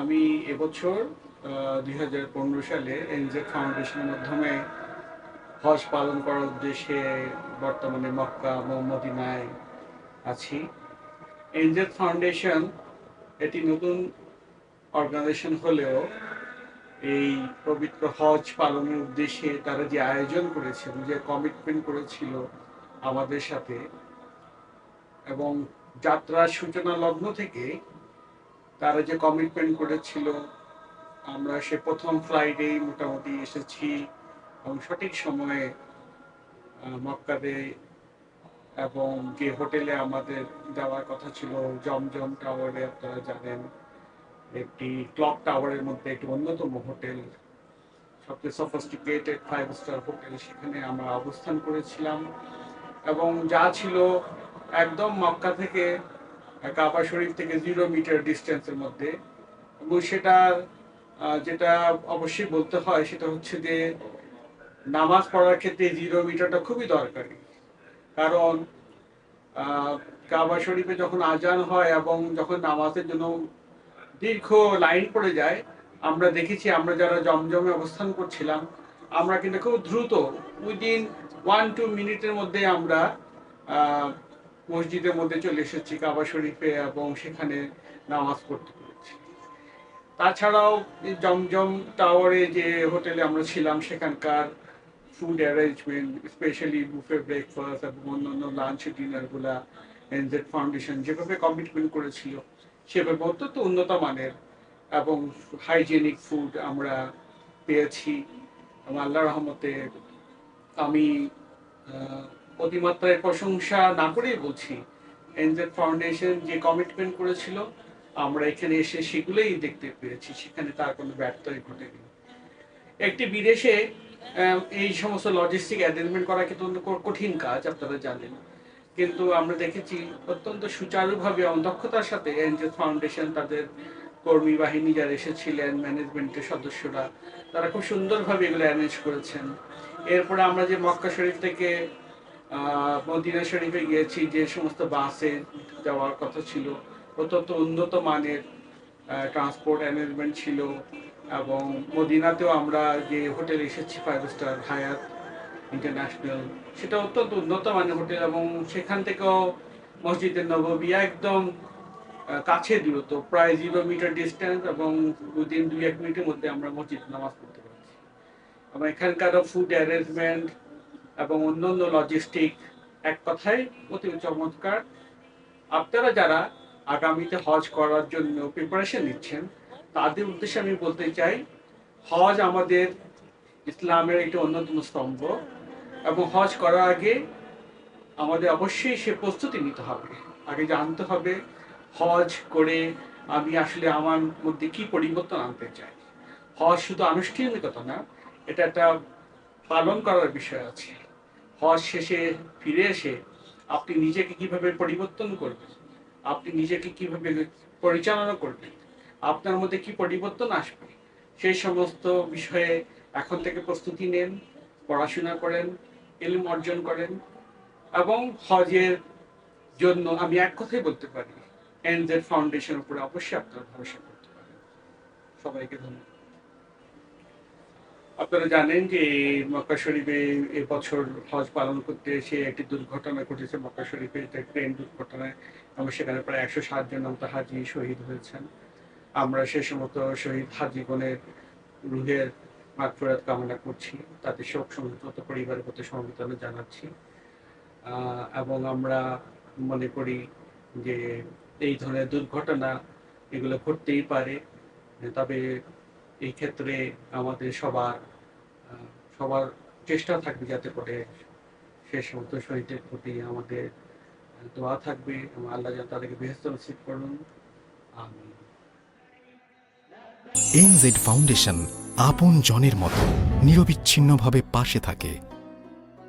আমি এবছর দুই হাজার পনেরো সালে এনজেড ফাউন্ডেশনের মাধ্যমে হজ পালন করার উদ্দেশ্যে বর্তমানে মক্কা, মোহাম্মদিনায় আছি। এনজেড ফাউন্ডেশন এটি নতুন অর্গানাইজেশন হলেও এই পবিত্র হজ পালনের উদ্দেশ্যে তারা যে আয়োজন করেছিল, যে কমিটমেন্ট করেছিল আমাদের সাথে এবং যাত্রার সূচনা লগ্ন থেকে তারা যে কমিটমেন্ট করেছিল, আমরা সে প্রথম ফ্লাইটে মোটামুটি এসেছি এবং সঠিক সময়ে মক্কাতে এবং যে হোটেলে আমাদের যাওয়ার কথা ছিল, জমজম টাওয়ারে আপনারা জানেন, একটি ক্লক টাওয়ারের মধ্যে একটি অন্যতম হোটেল, সবচেয়ে সফিস্টিকেটেড ফাইভ স্টার হোটেল, সেখানে আমরা অবস্থান করেছিলাম এবং যা ছিল একদম মক্কা থেকে কাবা শরীফ থেকে জিরো মিটার ডিস্টেন্সের মধ্যে। এবং আহ, যেটা অবশ্যই বলতে হয় সেটা হচ্ছে যে নামাজ পড়ার ক্ষেত্রে জিরো মিটারটা খুবই দরকারি। কারণ কাবা শরীফে যখন আজান হয় এবং যখন নামাজের জন্য দীর্ঘ লাইন পড়ে যায় আমরা দেখেছি আমরা যারা জমজমে অবস্থান করছিলাম আমরা কিন্তু খুব দ্রুত উইদিন ওয়ান টু মিনিটের মধ্যে আমরা মসজিদের মধ্যে চলে এসেছি, কাবা শরীফে, এবং সেখানে নামাজ পড়তে পেরেছি। তাছাড়াও জমজম টাওয়ারে যে হোটেলে আমরা ছিলাম, সেখানকার food arrangement specially buffet breakfast এবং অন্যান্য লাঞ্চ ডিনারগুলা এনজেড ফাউন্ডেশন যেভাবে কমিটমেন্ট করেছিল, সেভাবে অত্যন্ত উন্নত মানের এবং হাইজেনিক ফুড আমরা পেয়েছি। আল্লাহ রহমতে আমি অতিমাত্রায় প্রশংসা না করেই বলছি এনজেড ফাউন্ডেশন যে কমিটমেন্ট করেছিল, আমরা এখানে এসে সেগুলোই দেখতে পেরেছি, সেখানে তার কোনো ব্যর্থই ঘটেনি। একটি বিদেশে এই সমস্ত লজিস্টিক অ্যারেঞ্জমেন্ট করা কিন্তু কঠিন কাজ, আপনারা জানেন। কিন্তু আমরা দেখেছি অত্যন্ত সুচারুভাবে এবং দক্ষতার সাথে এনজেড ফাউন্ডেশন তাদের কর্মী বাহিনী যারা এসেছিলেন ম্যানেজমেন্টের সদস্যরা, তারা খুব সুন্দরভাবে এগুলো অ্যারেঞ্জ করেছেন। এরপরে আমরা যে মক্কা শরীফ থেকে মদিনা শরীফে গিয়েছি, যে সমস্ত বাসে যাওয়ার কথা ছিল। অত্যন্ত উন্নত মানের ট্রান্সপোর্ট অ্যারেঞ্জমেন্ট ছিল এবং মদিনাতেও আমরা যে হোটেল এসেছি ফাইভ স্টার হায়াত ইন্টারন্যাশনাল সেটা অত্যন্ত উন্নত মানের হোটেল এবং সেখান থেকেও মসজিদের নববিয়া একদম কাছে দূরত্ব, প্রায় জিরো মিটার ডিস্টেন্স এবং উইদিন দুই এক মিনিটের মধ্যে আমরা মসজিদ নামাজ পড়তে পারছি। এবং এখানকার ফুড অ্যারেঞ্জমেন্ট এবং অন্যান্য লজিস্টিক এক কথায় অতি চমৎকার। আপনারা যারা আগামীতে হজ করার জন্য প্রিপারেশন নিচ্ছেন, তাদের উদ্দেশ্যে আমি বলতে চাই, হজ আমাদের ইসলামের একটি অন্যতম স্তম্ভ এবং হজ করার আগে আমাদের অবশ্যই সে প্রস্তুতি নিতে হবে। আগে জানতে হবে, হজ করে আমি আসলে আমার মধ্যে কি পরিবর্তন আনতে চাই। হজ শুধু আনুষ্ঠানিকতা না, এটা একটা পালন করার বিষয় আছে। হজ শেষে ফিরে এসে আপনি নিজেকে কীভাবে পরিবর্তন করবেন? আপনি নিজেকে কীভাবে পরিচালনা করবেন? আপনার মধ্যে কি পরিবর্তন আসবে? সেই সমস্ত বিষয়ে এখন থেকে প্রস্তুতি নেন, পড়াশোনা করেন, এলম অর্জন করেন এবং হজের জন্য আমি এক কথাই বলতে পারি এনজেড ফাউন্ডেশন উপরে অবশ্যই আপনার ভরসা করতে পারেন সবাইকে ধন্যবাদ। আপনারা জানেন যে মক্কা শরীফে এবছর হজ পালন করতে এসে একটি দুর্ঘটনা ঘটেছে। মক্কা শরীফে একটা ট্রেন দুর্ঘটনায় এবং সেখানে প্রায় একশো ষাট জন মতো হাজি শহীদ হয়েছেন। আমরা সে সমস্ত শহীদ হাজিগণের রুহের মাগফিরাত কামনা করছি। তাতে শোক সংযুক্ত পরিবারের প্রতি সমবেদনা জানাচ্ছি। এবং আমরা মনে করি যে এই ধরনের দুর্ঘটনা এগুলো ঘটতেই পারে। তবে এই ক্ষেত্রে আমাদের সবার সবার চেষ্টা থাকবে যাতে করে সে সমস্ত শহীদের প্রতি আমাদের দোয়া থাকবে এবং আল্লাহ যেন তাদেরকে বেহস্ত নসিব করুন। এনজেড ফাউন্ডেশন আপন জনের মতো নিরবিচ্ছিন্নভাবে পাশে থাকে।